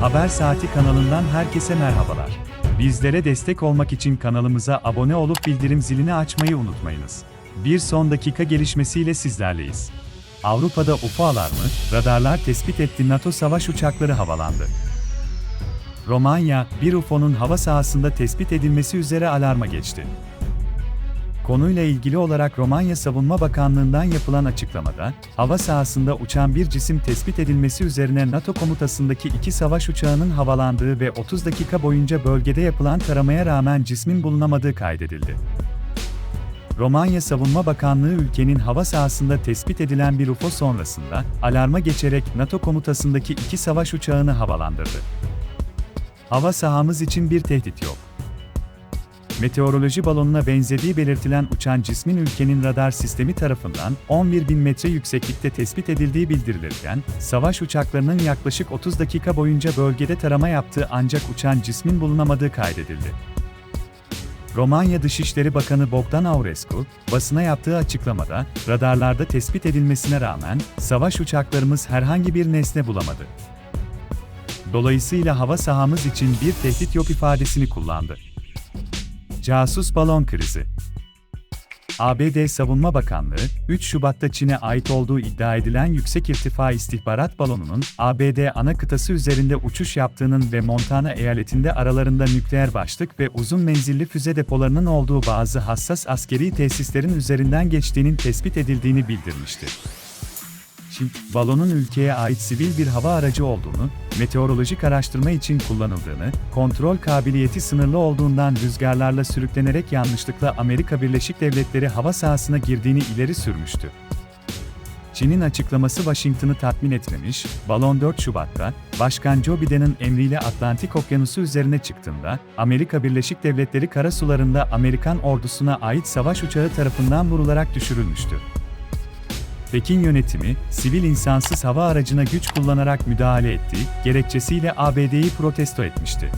Haber Saati kanalından herkese merhabalar. Bizlere destek olmak için kanalımıza abone olup bildirim zilini açmayı unutmayınız. Bir son dakika gelişmesiyle sizlerleyiz. Avrupa'da UFO alarmı, radarlar tespit etti NATO savaş uçakları havalandı. Romanya, bir UFO'nun hava sahasında tespit edilmesi üzere alarma geçti. Konuyla ilgili olarak Romanya Savunma Bakanlığı'ndan yapılan açıklamada, hava sahasında uçan bir cisim tespit edilmesi üzerine NATO komutasındaki iki savaş uçağının havalandığı ve 30 dakika boyunca bölgede yapılan taramaya rağmen cismin bulunamadığı kaydedildi. Romanya Savunma Bakanlığı ülkenin hava sahasında tespit edilen bir UFO sonrasında, alarma geçerek NATO komutasındaki iki savaş uçağını havalandırdı. Hava sahamız için bir tehdit yok meteoroloji balonuna benzediği belirtilen uçan cismin ülkenin radar sistemi tarafından 11 bin metre yükseklikte tespit edildiği bildirilirken, savaş uçaklarının yaklaşık 30 dakika boyunca bölgede tarama yaptığı ancak uçan cismin bulunamadığı kaydedildi. Romanya Dışişleri Bakanı Bogdan Aurescu, basına yaptığı açıklamada, radarlarda tespit edilmesine rağmen, savaş uçaklarımız herhangi bir nesne bulamadı. Dolayısıyla hava sahamız için bir tehdit yok ifadesini kullandı. Casus balon krizi. ABD Savunma Bakanlığı, 3 Şubat'ta Çin'e ait olduğu iddia edilen yüksek irtifa istihbarat balonunun ABD ana kıtası üzerinde uçuş yaptığının ve Montana eyaletinde aralarında nükleer başlık ve uzun menzilli füze depolarının olduğu bazı hassas askeri tesislerin üzerinden geçtiğinin tespit edildiğini bildirmişti. Çin, balonun ülkeye ait sivil bir hava aracı olduğunu, meteorolojik araştırma için kullanıldığını, kontrol kabiliyeti sınırlı olduğundan rüzgarlarla sürüklenerek yanlışlıkla Amerika Birleşik Devletleri hava sahasına girdiğini ileri sürmüştü. Çin'in açıklaması Washington'ı tatmin etmemiş, balon 4 Şubat'ta, Başkan Joe Biden'ın emriyle Atlantik Okyanusu üzerine çıktığında, Amerika Birleşik Devletleri karasularında Amerikan ordusuna ait savaş uçağı tarafından vurularak düşürülmüştü. Pekin yönetimi, sivil insansız hava aracına güç kullanarak müdahale ettiği gerekçesiyle ABD'yi protesto etmişti.